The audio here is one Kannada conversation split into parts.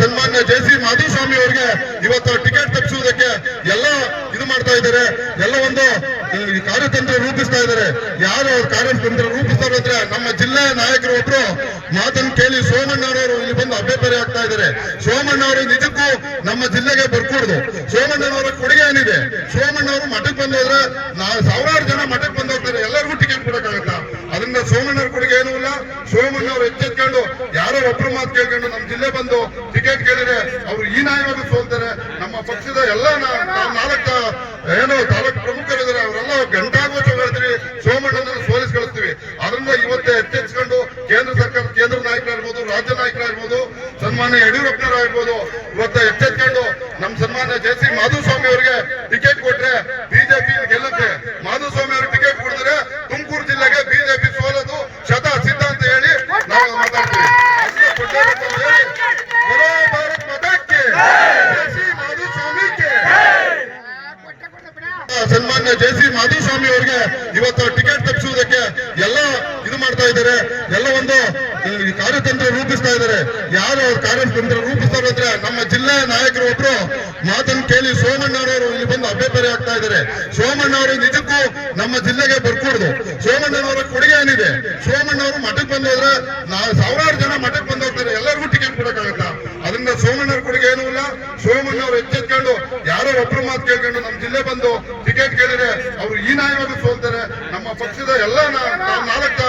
ಸನ್ಮಾನ್ಯ ಜೆ ಸಿ ಮಾಧುಸ್ವಾಮಿ ಅವರಿಗೆ ಇವತ್ತು ಟಿಕೆಟ್ ತಪ್ಪಿಸುವುದಕ್ಕೆ ಎಲ್ಲ ಇದು ಮಾಡ್ತಾ ಇದ್ದಾರೆ. ಎಲ್ಲ ಒಂದು ಕಾರ್ಯತಂತ್ರ ರೂಪಿಸ್ತಾ ಇದ್ದಾರೆ. ಯಾರು ಅವ್ರ ಕಾರ್ಯತಂತ್ರ ರೂಪಿಸ್ತಾರೆ ಅಂದ್ರೆ ನಮ್ಮ ಜಿಲ್ಲೆ ನಾಯಕರು ಒಬ್ರು ಮಾತನ್ನು ಕೇಳಿ ಸೋಮಣ್ಣ ಅವರು ಇಲ್ಲಿ ಬಂದು ಅಭ್ಯರ್ಥಿ ಆಗ್ತಾ ಇದ್ದಾರೆ. ಸೋಮಣ್ಣ ಅವರು ನಿಜಕ್ಕೂ ನಮ್ಮ ಜಿಲ್ಲೆಗೆ ಬರ್ಕೂಡ್ದು. ಸೋಮಣ್ಣನವರ ಕೊಡುಗೆ ಏನಿದೆ? ಸೋಮಣ್ಣ ಅವರು ಮಠಕ್ಕೆ ಬಂದೋದ್ರೆ ನಾವು ಸಾವಿರಾರು ಜನ ಮಠಕ್ಕೆ ಬಂದು ಹೋಗ್ತಾರೆ ಎಲ್ಲರಿಗೂ ಟಿಕೆಟ್ ಕೊಡಕ್ಕಾಗತ್ತ ಅದರಿಂದ ಸೋಮಣ್ಣವ್ರ ಕೊಡುಗೆ ಏನೂ ಇಲ್ಲ ಸೋಮಣ್ಣ ಅವ್ರು ಎಚ್ಚೆತ್ಕೊಂಡು ಯಾರೋ ಒಬ್ರು ಮಾತು ಕೇಳ್ಕೊಂಡು ನಮ್ಮ ಜಿಲ್ಲೆ ಬಂದು ಟಿಕೆಟ್ ಕೇಳಿದ್ರೆ ಅವ್ರು ಈ ನಾಯವಾಗಿ ಸೋಲ್ತಾರೆ. ನಮ್ಮ ಪಕ್ಷದ ಎಲ್ಲ ನಾಲ್ಕು, ಏನು ತಾಲೂಕು ಪ್ರಮುಖರಿದ್ದಾರೆ, ಅವರೆಲ್ಲ ಗಂಟಾಗೋಚ ಹೇಳ್ತೀವಿ ಸೋಮಣ್ಣನ ಸೋಲಿಸಿ ಕಳಿಸ್ತೀವಿ ಅದರಿಂದ ಇವತ್ತೇ ಎಚ್ಚೆತ್ಕೊಂಡು ಕೇಂದ್ರ ಸರ್ಕಾರ, ಕೇಂದ್ರ ನಾಯಕರಾಗಿರ್ಬೋದು ರಾಜ್ಯ ನಾಯಕರಾಗಿರ್ಬೋದು ಸನ್ಮಾನ್ಯ ಯಡಿಯೂರಪ್ಪನವರಾಗಿರ್ಬೋದು ಇವತ್ತ ಎಚ್ಚೆತ್ಕೊಂಡು ನಮ್ಮ ಸನ್ಮಾನ್ಯ ಜೆ ಸಿ ಮಾಧುಸ್ವಾಮಿ ಅವರಿಗೆ ಟಿಕೆಟ್ ಕೊಟ್ರೆ ಬಿಜೆಪಿ ಗೆಲ್ಲುತ್ತೆ. ಮಾಧುಸ್ವಾಮಿ ಅವ್ರಿಗೆ ಸನ್ಮಾನ್ಯ ಜೆ ಸಿ ಮಾಧುಸ್ವಾಮಿ ಅವರಿಗೆ ಇವತ್ತು ಟಿಕೆಟ್ ತಪ್ಪಿಸುವುದಕ್ಕೆ ಎಲ್ಲ ಇದು ಮಾಡ್ತಾ ಇದ್ದಾರೆ. ಎಲ್ಲ ಒಂದು ಕಾರ್ಯತಂತ್ರ ರೂಪಿಸ್ತಾ ಇದ್ದಾರೆ. ಯಾರು ಅವ್ರ ಕಾರ್ಯತಂತ್ರ ರೂಪಿಸ್ತಾರೆ ಅಂದ್ರೆ ನಮ್ಮ ಜಿಲ್ಲೆಯ ನಾಯಕರು ಒಬ್ರು ಮಾತನ್ನು ಕೇಳಿ ಸೋಮಣ್ಣ ಅವರು ಇಲ್ಲಿ ಬಂದು ಅಭ್ಯರ್ಥಿ ಆಗ್ತಾ ಇದ್ದಾರೆ. ಸೋಮಣ್ಣ ಅವರು ನಿಜಕ್ಕೂ ನಮ್ಮ ಜಿಲ್ಲೆಗೆ ಬರ್ಕೂಡ್ದು. ಸೋಮಣ್ಣನವರ ಕೊಡುಗೆ ಏನಿದೆ? ಸೋಮಣ್ಣ ಅವರು ಮಠಕ್ಕೆ ಬಂದೋದ್ರೆ ನಾವು ಸಾವಿರಾರು ಜನ ಮಠಕ್ಕೆ ಬಂದು ಹೋಗ್ತಾರೆ ಎಲ್ಲರಿಗೂ ಟಿಕೆಟ್ ಕೊಡಕ್ಕಾಗತ್ತ ಅದರಿಂದ ಸೋಮಣ್ಣವ್ರ ಕೊಡುಗೆ ಏನೂ ಇಲ್ಲ ಸೋಮಣ್ಣ ಅವರು ಎಚ್ಚೆತ್ಕೊಂಡು ಯಾರೋ ಒಬ್ರು ಮಾತು ಕೇಳ್ಕೊಂಡು ನಮ್ಮ ಜಿಲ್ಲೆ ಬಂದು ಟಿಕೆಟ್ ಕೇಳಿದ್ರೆ ಅವ್ರು ಈ ನಾಯವಾಗಿ ಸೋಲ್ತಾರೆ. ನಮ್ಮ ಪಕ್ಷದ ಎಲ್ಲ ನಾಲ್ಕ,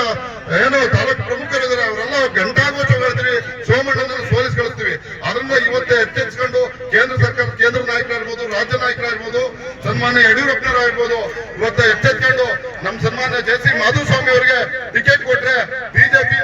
ಏನು ತಾಲೂಕು ಪ್ರಮುಖರಿದ್ದಾರೆ, ಅವರೆಲ್ಲ ಗಂಟಾಘೋಷ ಹೇಳ್ತೀವಿ ಸೋಮಣ್ಣನ ಸೋಲಿಸಿ ಕಳಿಸ್ತೀವಿ. ಅದರಿಂದ ಇವತ್ತೇ ಎಚ್ಚೆತ್ಕೊಂಡು ಕೇಂದ್ರ ಸರ್ಕಾರ, ಕೇಂದ್ರ ನಾಯಕರಾಗಿರ್ಬೋದು, ರಾಜ್ಯ ನಾಯಕರಾಗಿರ್ಬೋದು, ಸನ್ಮಾನ್ಯ ಯಡಿಯೂರಪ್ಪನವರಾಗಿರ್ಬೋದು, ಇವತ್ತು ಎಚ್ಚೆತ್ಕೊಂಡು ನಮ್ಮ ಸನ್ಮಾನ್ಯ ಜೆ ಸಿ ಮಾಧುಸ್ವಾಮಿ ಅವರಿಗೆ ಟಿಕೆಟ್ ಕೊಟ್ರೆ ಬಿಜೆಪಿ